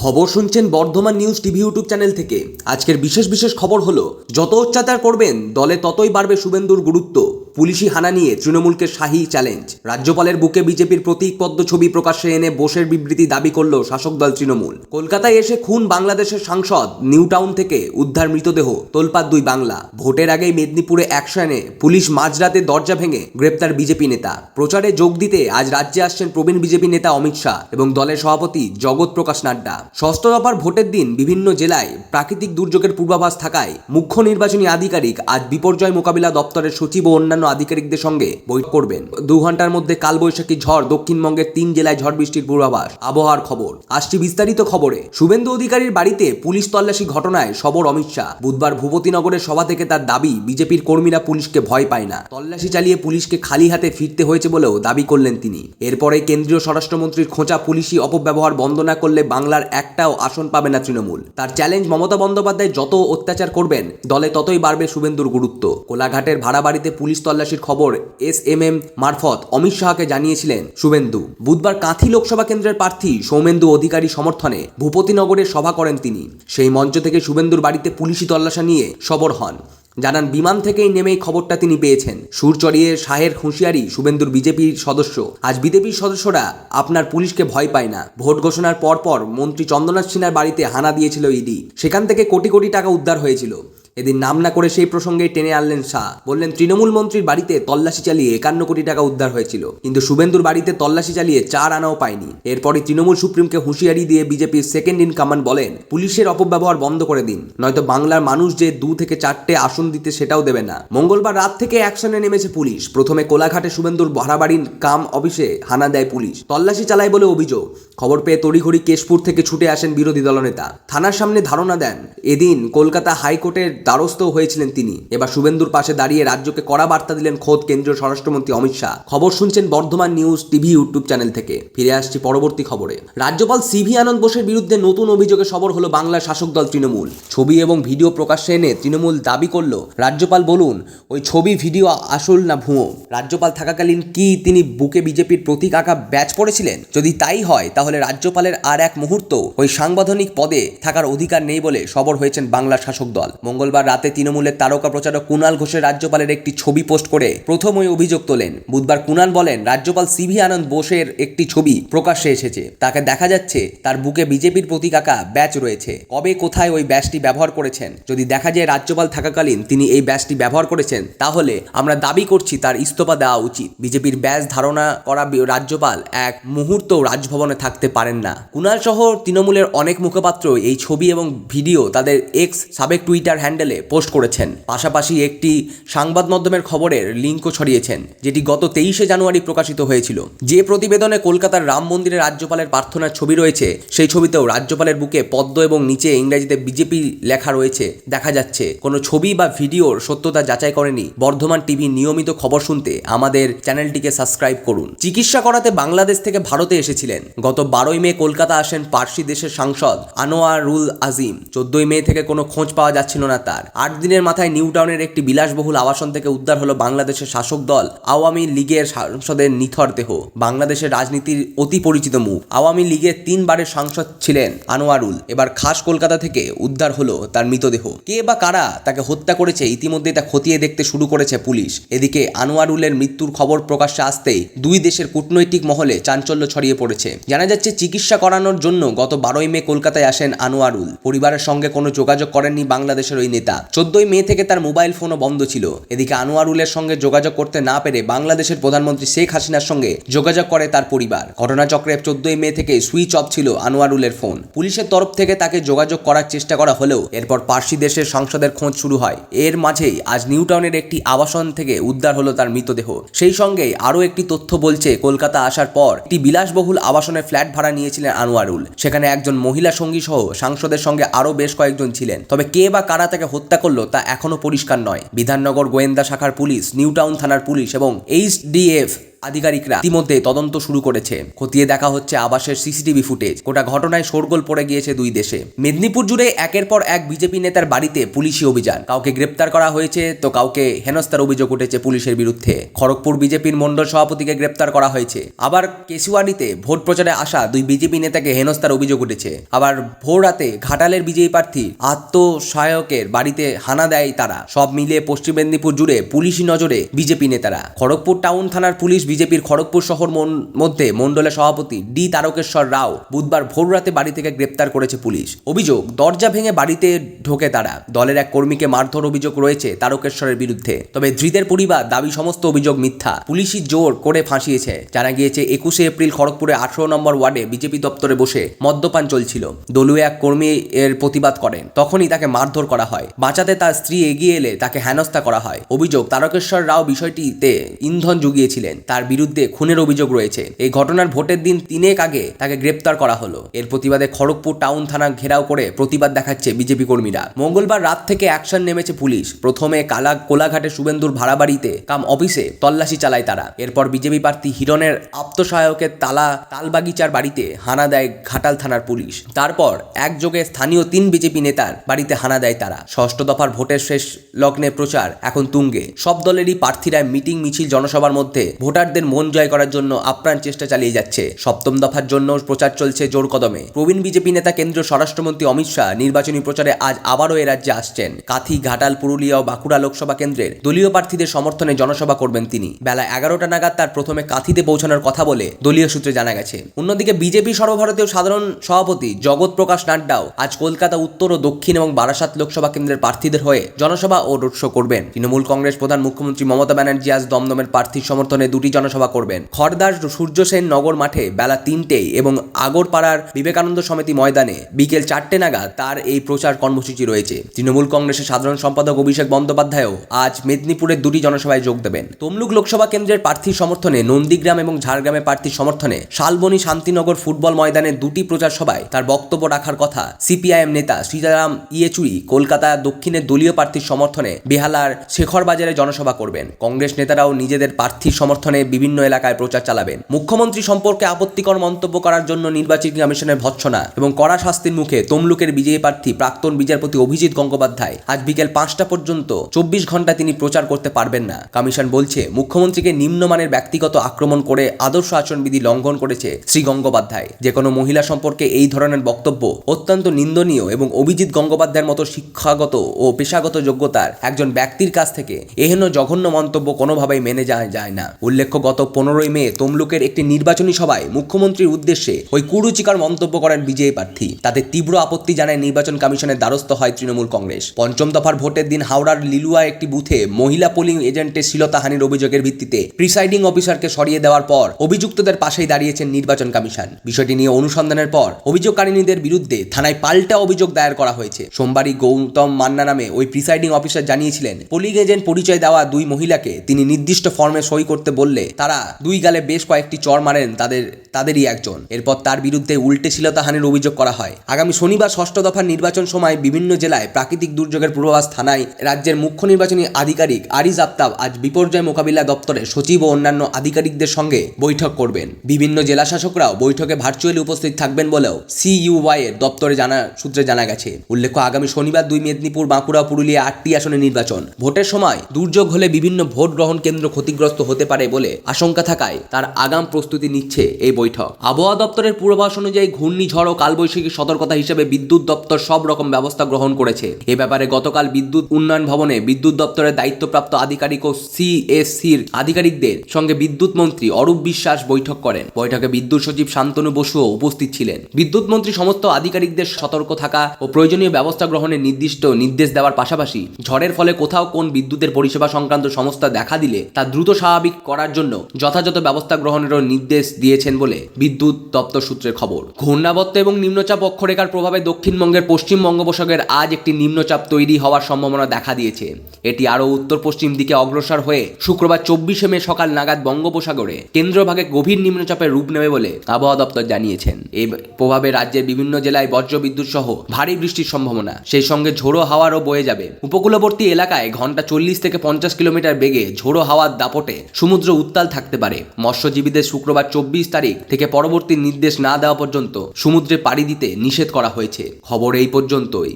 খবর শুনছেন Bardhaman news TV YouTube channel থেকে। আজকের বিশেষ বিশেষ খবর হলো, যত অত্যাচার করবেন, দলে ততই বাড়বে শুভেন্দুর গুরুত্ব। পুলিশি হানা নিয়ে তৃণমূলকে শাহী চ্যালেঞ্জ। রাজ্যপালের বুকে বিজেপির প্রতীক পদ্ম ছবি প্রকাশ্যে এনে বোসের বিবৃতি দাবি করল শাসক দল তৃণমূল। কলকাতায় এসে খুন বাংলাদেশের সাংসদ নিউ টাউন থেকে উদ্ধার মৃতদেহ তোলপাত দুই বাংলা। ভোটের আগেই মেদিনীপুরে অ্যাকশনে পুলিশ মাঝরাতে দরজা ভেঙে গ্রেপ্তার বিজেপি নেতা। প্রচারে যোগ দিতে আজ রাজ্যে আসছেন প্রবীণ বিজেপি নেতা অমিত শাহ এবং দলের সভাপতি জগৎ প্রকাশ নাড্ডা। ষষ্ঠ দফার ভোটের দিন বিভিন্ন জেলায় প্রাকৃতিক দুর্যোগের পূর্বাভাস থাকায় মুখ্য নির্বাচনী আধিকারিক আজ বিপর্যয় মোকাবিলা দপ্তরের সচিব ও অন্যান্য আধিকারিকদের সঙ্গে বৈঠক করবেন। দু ঘণ্টার মধ্যে কালবৈশাখী ঝড় দক্ষিণবঙ্গের তিন জেলায় ঝড় বৃষ্টির পূর্বাভাস। আবহাওয়ার খবর। আসছি বিস্তারিত খবরে। শুভেন্দু অধিকারীর বাড়িতে পুলিশ তল্লাশি ঘটনায় সবর অমিত শাহ। বুধবার ভূপতিনগরের সভা থেকে তার দাবি, বিজেপির কর্মীরা পুলিশকে ভয় পায় না। তল্লাশি চালিয়ে পুলিশকে খালি হাতে ফিরতে হয়েছে বলেও দাবি করলেন তিনি। এরপরে কেন্দ্রীয় স্বরাষ্ট্রমন্ত্রীর খোঁচা পুলিশি অপব্যবহার বন্ধ না করলে বাংলার একটাও আসন পাবে না তৃণমূল। তার চ্যালেঞ্জ মমতা বন্দ্যোপাধ্যায় যত অত্যাচার করবেন, দলে ততই বাড়বে শুভেন্দুর গুরুত্ব। কোলাঘাটের ভাড়া বাড়িতে পুলিশ তল্লাশির খবর এস এম এম মারফত অমিত শাহকে জানিয়েছিলেন শুভেন্দু। বুধবার কাঁথি লোকসভা কেন্দ্রের প্রার্থী সৌমেন্দু অধিকারী সমর্থনে ভূপতিনগরে সভা করেন তিনি। সেই মঞ্চ থেকে শুভেন্দুর বাড়িতে পুলিশি তল্লাশা নিয়ে সবর হন। জানান, বিমান থেকেই নেমেই খবরটা তিনি পেয়েছেন। সুর চড়িয়ে শাহের হুঁশিয়ারি শুভেন্দুর বিজেপির সদস্য। আজ বিজেপির সদস্যরা আপনার পুলিশকে ভয় পায় না। ভোট ঘোষণার পর পর মন্ত্রী চন্দ্রনাথ সিনহার বাড়িতে হানা দিয়েছিল ইডি। সেখান থেকে কোটি কোটি টাকা উদ্ধার হয়েছিল। এদিন নাম না করে সেই প্রসঙ্গে টেনে আনলেন শাহ। বললেন, তৃণমূল মন্ত্রীর বাড়িতে তল্লাশি চালিয়ে একান্ন কোটি টাকা উদ্ধার হয়েছিল। কিন্তু শুভেন্দুর বাড়িতে তল্লাশি চালিয়ে চার আনাও পায়নি। এরপরই তৃণমূল সুপ্রিমকে হুঁশিয়ারি দিয়ে বিজেপির সেকেন্ড ইন কমান্ড বলেন, পুলিশের অপব্যবহার বন্ধ করে দিন। নয়তো বাংলার মানুষ যে দু থেকে চারটে আসন দিতে সেটাও দেবে না। মঙ্গলবার রাত থেকে অ্যাকশনে নেমেছে পুলিশ। প্রথমে কোলাঘাটে শুভেন্দুর ভাড়াবাড়ির কাম অফিসে হানা দেয় পুলিশ। তল্লাশি চালায় বলে অভিযোগ খবর পেয়ে তড়িঘড়ি কেশপুর থেকে ছুটে আসেন বিরোধী দলনেতা। থানার সামনে ধারণা দেন, এদিন কলকাতা হাইকোর্টের দ্বারস্থ হয়েছিলেন তিনি। এবার শুভেন্দুর পাশে দাঁড়িয়ে রাজ্যকে কড়া বার্তা দিলেন খোদ কেন্দ্রীয় স্বরাষ্ট্রমন্ত্রী অমিত শাহ। খবর শুনছেন Bardhaman news TV, YouTube channel থেকে। ফিরে আসছি পরবর্তী খবরে। রাজ্যপাল সিভি আনন্দ বোসের বিরুদ্ধে নতুন অভিযোগে সবর হলো বাংলার শাসক দল তৃণমূল। ছবি এবং ভিডিও প্রকাশ্যে এনে তৃণমূল দাবি করল, রাজ্যপাল বলুন, ওই ছবি, ভিডিও আসল না ভুয়ো? রাজ্যপাল থাকাকালীন কি তিনি বুকে বিজেপির প্রতীক আঁকা ব্যাচ পড়েছিলেন? যদি তাই হয় তাহলে রাজ্যপালের আর এক মুহূর্ত। ওই সাংবিধানিক পদে থাকার অধিকার নেই বলে সবর হয়েছেন বাংলার শাসক দল। মঙ্গলবার রাতে তৃণমূলের তারকা প্রচারক কুণাল ঘোষের রাজ্যপালের একটি ছবি পোস্ট করে প্রথম ওই অভিযোগ তোলেন। বুধবার কুণাল বলেন, রাজ্যপাল সিভি আনন্দ বোসের একটি ছবি প্রকাশ্যে এসেছে। তাকে দেখা যাচ্ছে, তার বুকে বিজেপির প্রতীক আঁকা ব্যাচ রয়েছে। কবে কোথায় ওই ব্যাচটি ব্যবহার করেছেন? যদি দেখা যায় রাজ্যপাল থাকাকালীন তিনি এই ব্যাচটি ব্যবহার করেছেন, তাহলে আমরা দাবি করছি তার ইস্তফা দেওয়া উচিত। বিজেপির ব্যাচ ধারণা করা রাজ্যপাল এক মুহূর্ত রাজভবনে থাকতে পারেন না। কুণাল সহ তৃণমূলের অনেক মুখপাত্র এই ছবি এবং ভিডিও তাদের এক্স সাবেক টুইটার হ্যান্ডেলে পোস্ট করেছেন। পাশাপাশি একটি সংবাদ মাধ্যমের খবরের লিঙ্কও ছড়িয়েছেন, যেটি গত তেইশে জানুয়ারি প্রকাশিত হয়েছিল। যে প্রতিবেদনে কলকাতার রাম মন্দিরে রাজ্যপালের প্রার্থনার ছবি রয়েছে, সেই ছবিতেও রাজ্যপালের বুকে পদ্ম এবং নিচে ইংরেজিতে বিজেপি লেখা রয়েছে, দেখা যাচ্ছে। কোনো ছবি বা ভিডিওর সত্যতা যাচাই করেনি বর্ধমান টিভি নিয়মিত খবর শুনতে। আমাদের চ্যানেলটিকে সাবস্ক্রাইব করুন। চিকিৎসা করাতে বাংলাদেশ থেকে ভারতে এসেছিলেন। গত বারোই মে কলকাতা আসেন পার্সি দেশের সাংসদ আনোয়ারুল আজিম। চোদ্দই মে থেকে কোনো খোঁজ পাওয়া যাচ্ছিল না তার। আট দিনের মাথায় নিউ টাউনের একটি বিলাসবহুল আবাসন থেকে উদ্ধার হলো বাংলাদেশের শাসক দল আওয়ামী লীগের সাংসদের নিথর দেহ। বাংলাদেশের রাজনীতির অতি পরিচিত মুখ। আওয়ামী লীগের তিনবারের সাংসদ ছিলেন আনোয়ারুল এবার খাস কলকাতা থেকে উদ্ধার হলো তার মৃতদেহ। কে বা কারা তাকে হত্যা করেছে ইতিমধ্যে তা খতিয়ে দেখতে শুরু করেছে পুলিশ। এদিকে আনোয়ারুলের মৃত্যুর খবর প্রকাশ্যে আসতেই দুই দেশের কূটনৈতিক মহলে চাঞ্চল্য ছড়িয়ে পড়েছে। জানা যাচ্ছে চিকিৎসা করানোর জন্য গত বারোই মে কলকাতায় আসেন আনোয়ারুল পরিবারের সঙ্গে কোনো যোগাযোগ করেননি বাংলাদেশের ওই নেতা। চোদ্দই মে থেকে তার মোবাইল ফোনও বন্ধ ছিল। এদিকে আনোয়ারুলের সঙ্গে যোগাযোগ করতে না পেরে বাংলাদেশের প্রধানমন্ত্রী শেখ হাসিনার সঙ্গে যোগাযোগ করে তার পরিবার। ঘটনাচক্রে চোদ্দই মে থেকে সুইচ অফ ছিল আনোয়ারুলের ফোন। পুলিশের তরফ থেকে তাকে যোগাযোগ করার চেষ্টা করা হলেও এরপর পার্সি দেশের সংসদের খোঁজ শুরু হয়। এর মাঝেই আজ নিউ টাউনের একটি আবাসন থেকে উদ্ধার হলো তার মৃতদেহ। সেই সঙ্গে আরও একটি তথ্য বলছে, কলকাতা আসার পর একটি বিলাসবহুল আবাসনের ফ্ল্যাট ভাড়া নিয়েছিলেন আনোয়ারুল। সেখানে একজন মহিলা সঙ্গী সহ সাংসদের সঙ্গে আরও বেশ কয়েকজন ছিলেন। তবে কে বা কারা তাকে হত্যা করল তা এখনও পরিষ্কার নয়। বিধাননগর গোয়েন্দা শাখার পুলিশ নিউ টাউন থানার পুলিশ এবং এইচডিএফ আধিকারিকরা ইতিমধ্যে তদন্ত শুরু করেছে। খতিয়ে দেখা হচ্ছে আবাসের সিসিটিভি ফুটেজ। গোটা ঘটনায় শোরগোল পড়ে গিয়েছে দুই দেশে। মেদিনীপুর জুড়ে একের পর এক বিজেপি নেতার বাড়িতে পুলিশি অভিযান। কাউকে গ্রেপ্তার করা হয়েছে, তো কাউকে হেনস্থার অভিযোগ উঠেছে পুলিশের বিরুদ্ধে। খড়গপুর বিজেপির মণ্ডল সভাপতিকে গ্রেপ্তার করা হয়েছে। আবার কেশুয়ারিতে ভোট প্রচারে আসা দুই বিজেপি নেতাকে হেনস্থার অভিযোগ উঠেছে। আবার ভোর রাতে ঘাটালের বিজেপি প্রার্থী আত্মসহায়কের বাড়িতে হানা দেয় তারা। সব মিলিয়ে পশ্চিম মেদিনীপুর জুড়ে পুলিশি নজরে বিজেপি নেতারা। খড়গপুর টাউন থানার পুলিশ বিজেপির খড়গপুর শহর মধ্যে মণ্ডলের সভাপতি ডি তারকেশ্বর রাও বুধবার ভোর রাতে বাড়ি থেকে গ্রেপ্তার করেছে পুলিশ। অভিযোগ, দরজা ভেঙে বাড়িতে ঢোকে তারা। দলের এক কর্মীকে মারধর অভিযোগ রয়েছে তারকেশ্বরের বিরুদ্ধে। তবে ধৃতের পরিবার দাবি, সমস্ত অভিযোগ মিথ্যা। পুলিশই জোর করে ফাঁসিয়েছে। জানা গিয়েছে, একুশে এপ্রিল খড়গপুরে আঠারো নম্বর ওয়ার্ডে বিজেপি দপ্তরে বসে মদ্যপান চলছিল। দলীয় এক কর্মী এর প্রতিবাদ করেন। তখনই তাকে মারধর করা হয়। বাঁচাতে তার স্ত্রী এগিয়ে এলে তাকে হেনস্থা করা হয়। অভিযোগ, তারকেশ্বর রাও বিষয়টিতে ইন্ধন জুগিয়েছিলেন। তার বিরুদ্ধে খুনের অভিযোগ রয়েছে। এই ঘটনার ভোটের দিন তিনেক আগে তাকে গ্রেপ্তার করা হলো। এর প্রতিবাদে খড়গপুর টাউন থানা ঘেরাও করে প্রতিবাদ দেখাচ্ছে বিজেপি কর্মীরা। মঙ্গলবার রাত থেকে অ্যাকশন নেমেছে পুলিশ। প্রথমে কালা কোলাঘাটে শুভেন্দুর ভাড়া বাড়িতে কাম অফিসে তল্লাশি চালায় তারা। এরপর বিজেপি প্রার্থী হিরণের আত্মসহায়কের তালা তালবাগিচার বাড়িতে হানা দেয় ঘাটাল থানার পুলিশ। তারপর একযোগে স্থানীয় তিন বিজেপি নেতার বাড়িতে হানা দেয় তারা। ষষ্ঠ দফার ভোটের শেষ লগ্নে প্রচার এখন তুঙ্গে। সব দলেরই প্রার্থীরা মিটিং মিছিল জনসভার মধ্যে ভোটারদের মন জয় করার জন্য আপ্রাণ চেষ্টা চালিয়ে যাচ্ছে। সপ্তম দফার জন্য প্রচার চলছে জোর কদমে। প্রবীণ বিজেপি নেতা কেন্দ্রীয় স্বরাষ্ট্রমন্ত্রী অমিত শাহ নির্বাচনী প্রচারে আজ আবারও এ রাজ্যে আসছেন। কাথি, ঘাটাল, পুরুলিয়া ও বাঁকুড়া লোকসভা কেন্দ্রের দলীয় প্রার্থীদের সমর্থনে জনসভা করবেন তিনি। বেলা এগারোটা নাগাদ তার প্রথমে কাথিতে পৌঁছানোর কথা বলে দলীয় সূত্রে জানা গেছে। অন্যদিকে বিজেপি সর্বভারতীয় সাধারণ সভাপতি জগৎ প্রকাশ নাড্ডাও আজ কলকাতা, উত্তর ও দক্ষিণ এবং বারাসাত লোকসভা কেন্দ্রের প্রার্থীদের হয়ে জনসভা ও রোড শো করবেন। তৃণমূল কংগ্রেস প্রধান মুখ্যমন্ত্রী মমতা ব্যানার্জি আজ দমদমের প্রার্থীর সমর্থনে দুটি জনসভা করবেন। খড়দার সূর্য সেন নগর মাঠে বেলা তিনটে এবং আগরপাড়ার বিবেকানন্দ সমিতি ময়দানে বিকেল চারটে নাগাদ তার এই প্রচার কর্মসূচি রয়েছে। তৃণমূল কংগ্রেসের সাধারণ সম্পাদক অভিষেক বন্দ্যোপাধ্যায়ও আজ মেদিনীপুরের দুটি জনসভায় যোগ দেবেন। তমলুক লোকসভা কেন্দ্রের প্রার্থীর সমর্থনে নন্দীগ্রাম এবং ঝাড়গ্রামে প্রার্থীর সমর্থনে শালবনী শান্তিনগর ফুটবল ময়দানে দুটি প্রচার সভায় তার বক্তব্য রাখার কথা সিপিআইএম নেতা সীতারাম ইয়েচুরি কলকাতা দক্ষিণের দলীয় প্রার্থীর সমর্থনে বেহালার শেখর বাজারে জনসভা করবেন। কংগ্রেস নেতারাও নিজেদের প্রার্থীর সমর্থনে বিভিন্ন এলাকায় প্রচার চালাবেন। মুখ্যমন্ত্রী সম্পর্কে আপত্তিকর মন্তব্য করার জন্য নির্বাচনী কমিশনের ভৎসনা এবং কড়া শাস্তির মুখে তমলুকের বিজয়ী প্রার্থী প্রাক্তন বিচারপতি অভিজিৎ গঙ্গোপাধ্যায় আজ বিকেল পাঁচটা পর্যন্ত চব্বিশ ঘণ্টা তিনি প্রচার করতে পারবেন না। কমিশন বলছে, মুখ্যমন্ত্রীকে নিম্নমানের ব্যক্তিগত আক্রমণ করে আদর্শ আচরণবিধি লঙ্ঘন করেছে শ্রী গঙ্গোপাধ্যায়। যে কোনো মহিলা সম্পর্কে এই ধরনের বক্তব্য অত্যন্ত নিন্দনীয় এবং অভিজিৎ গঙ্গোপাধ্যায়ের মতো শিক্ষাগত ও পেশাগত যোগ্যতার একজন ব্যক্তির কাছ থেকে এহেন জঘন্য মন্তব্য কোনোভাবেই মেনে যায় না। উল্লেখ্য গত পনেরোই মে তমলুকের একটি নির্বাচনী সভায় মুখ্যমন্ত্রীর উদ্দেশ্যে ওই কুরুচিকার মন্তব্য করেন বিজেপি প্রার্থী। তাতে তীব্র আপত্তি জানায় নির্বাচন কমিশনের দ্বারস্থ হয় তৃণমূল কংগ্রেস। পঞ্চম দফার ভোটের দিন হাওড়ার লিলুয়া একটি বুথে মহিলা পোলিং এজেন্টের শ্লীলতাহানির অভিযোগের ভিত্তিতে প্রিসাইডিং অফিসারকে সরিয়ে দেওয়ার পর অভিযুক্তদের পাশেই দাঁড়িয়েছেন নির্বাচন কমিশন। বিষয়টি নিয়ে অনুসন্ধানের পর অভিযোগকারিনীদের বিরুদ্ধে থানায় পাল্টা অভিযোগ দায়ের করা হয়েছে। সোমবারই গৌতম মান্না নামে ওই প্রিসাইডিং অফিসার জানিয়েছিলেন, পোলিং এজেন্ট পরিচয় দেওয়া দুই মহিলাকে তিনি নির্দিষ্ট ফর্মে সই করতে বললে তারা দুই গালে বেশ কয়েকটি চর মারেন তাদের, তাদেরই একজন। এরপর তার বিরুদ্ধে উল্টে শ্লীলতাহানির অভিযোগ করা হয়। আগামী শনিবার ষষ্ঠ দফার নির্বাচন সময় বিভিন্ন জেলায় প্রাকৃতিক দুর্যোগের পূর্বাভাস থানায় রাজ্যের মুখ্য নির্বাচনী আধিকারিক আরিজ আফতাব আজ বিপর্যয় মোকাবিলা দপ্তরে সচিব ও অন্যান্য আধিকারিকদের সঙ্গে বৈঠক করবেন। বিভিন্ন জেলা শাসকরাও বৈঠকে ভার্চুয়ালি উপস্থিত থাকবেন বলেও সিইউওয়াই এর দপ্তরে জানা, সূত্রে জানা গেছে। উল্লেখ্য, আগামী শনিবার দুই মেদিনীপুর, বাঁকুড়া পুরুলিয়া আটটি আসনে নির্বাচন। ভোটের সময় দুর্যোগ হলে বিভিন্ন ভোট গ্রহণ কেন্দ্র ক্ষতিগ্রস্ত হতে পারে বলে আশঙ্কা থাকায় তার আগাম প্রস্তুতি নিচ্ছে এই বৈঠক। আবহাওয়া দপ্তরের পূর্বাভাস অনুযায়ী ঘূর্ণিঝড় ও কালবৈশাখী সতর্কতা হিসেবে বিদ্যুৎ দপ্তর সব রকম ব্যবস্থা গ্রহণ করেছে। এ ব্যাপারে গতকাল বিদ্যুৎ উন্নয়ন ভবনে বিদ্যুৎ দপ্তরের দায়িত্বপ্রাপ্ত আধিকারিক ও সিএসসির আধিকারিকদের সঙ্গে বিদ্যুৎ মন্ত্রী অরূপ বিশ্বাস বৈঠক করেন। বৈঠকে বিদ্যুৎ সচিব শান্তনু বসুও উপস্থিত ছিলেন। বিদ্যুৎ মন্ত্রী সমস্ত আধিকারিকদের সতর্ক থাকা ও প্রয়োজনীয় ব্যবস্থা গ্রহণের নির্দিষ্ট নির্দেশ দেওয়ার পাশাপাশি ঝড়ের ফলে কোথাও কোন বিদ্যুতের পরিষেবা সংক্রান্ত সমস্যা দেখা দিলে তা দ্রুত স্বাভাবিক করার জন্য যথাযথ ব্যবস্থা গ্রহণেরও নির্দেশ দিয়েছেন বলে বিদ্যুৎ দপ্তর সূত্রের খবর। ঘূর্ণাবর্ত এবং নিম্নচাপ অক্ষরেখার প্রভাবে দক্ষিণবঙ্গের পশ্চিম বঙ্গোপসাগরের আজ একটি নিম্নচাপ তৈরি হওয়ার সম্ভাবনা দেখা দিয়েছে। এটি আরও উত্তর পশ্চিম দিকে অগ্রসর হয়ে শুক্রবার চব্বিশে মে সকাল নাগাদ বঙ্গোপসাগরে কেন্দ্রভাগে গভীর নিম্নচাপের রূপ নেবে বলে আবহাওয়া দপ্তর জানিয়েছেন। এই প্রভাবে রাজ্যের বিভিন্ন জেলায় বজ্রবিদ্যুৎ সহ ভারী বৃষ্টির সম্ভাবনা। সেই সঙ্গে ঝোড়ো হাওয়ারও বয়ে যাবে। উপকূলবর্তী এলাকায় ঘণ্টা চল্লিশ থেকে পঞ্চাশ কিলোমিটার বেগে ঝোড়ো হাওয়ার দাপটে সমুদ্র উত্তাল উত্তাল থাকতে পারে। মৎস্যজীবীদের শুক্রবার চব্বিশ তারিখ থেকে পরবর্তী নির্দেশ না দেওয়া পর্যন্ত সমুদ্রে পাড়ি দিতে নিষেধ করা হয়েছে। খবর এই পর্যন্তই।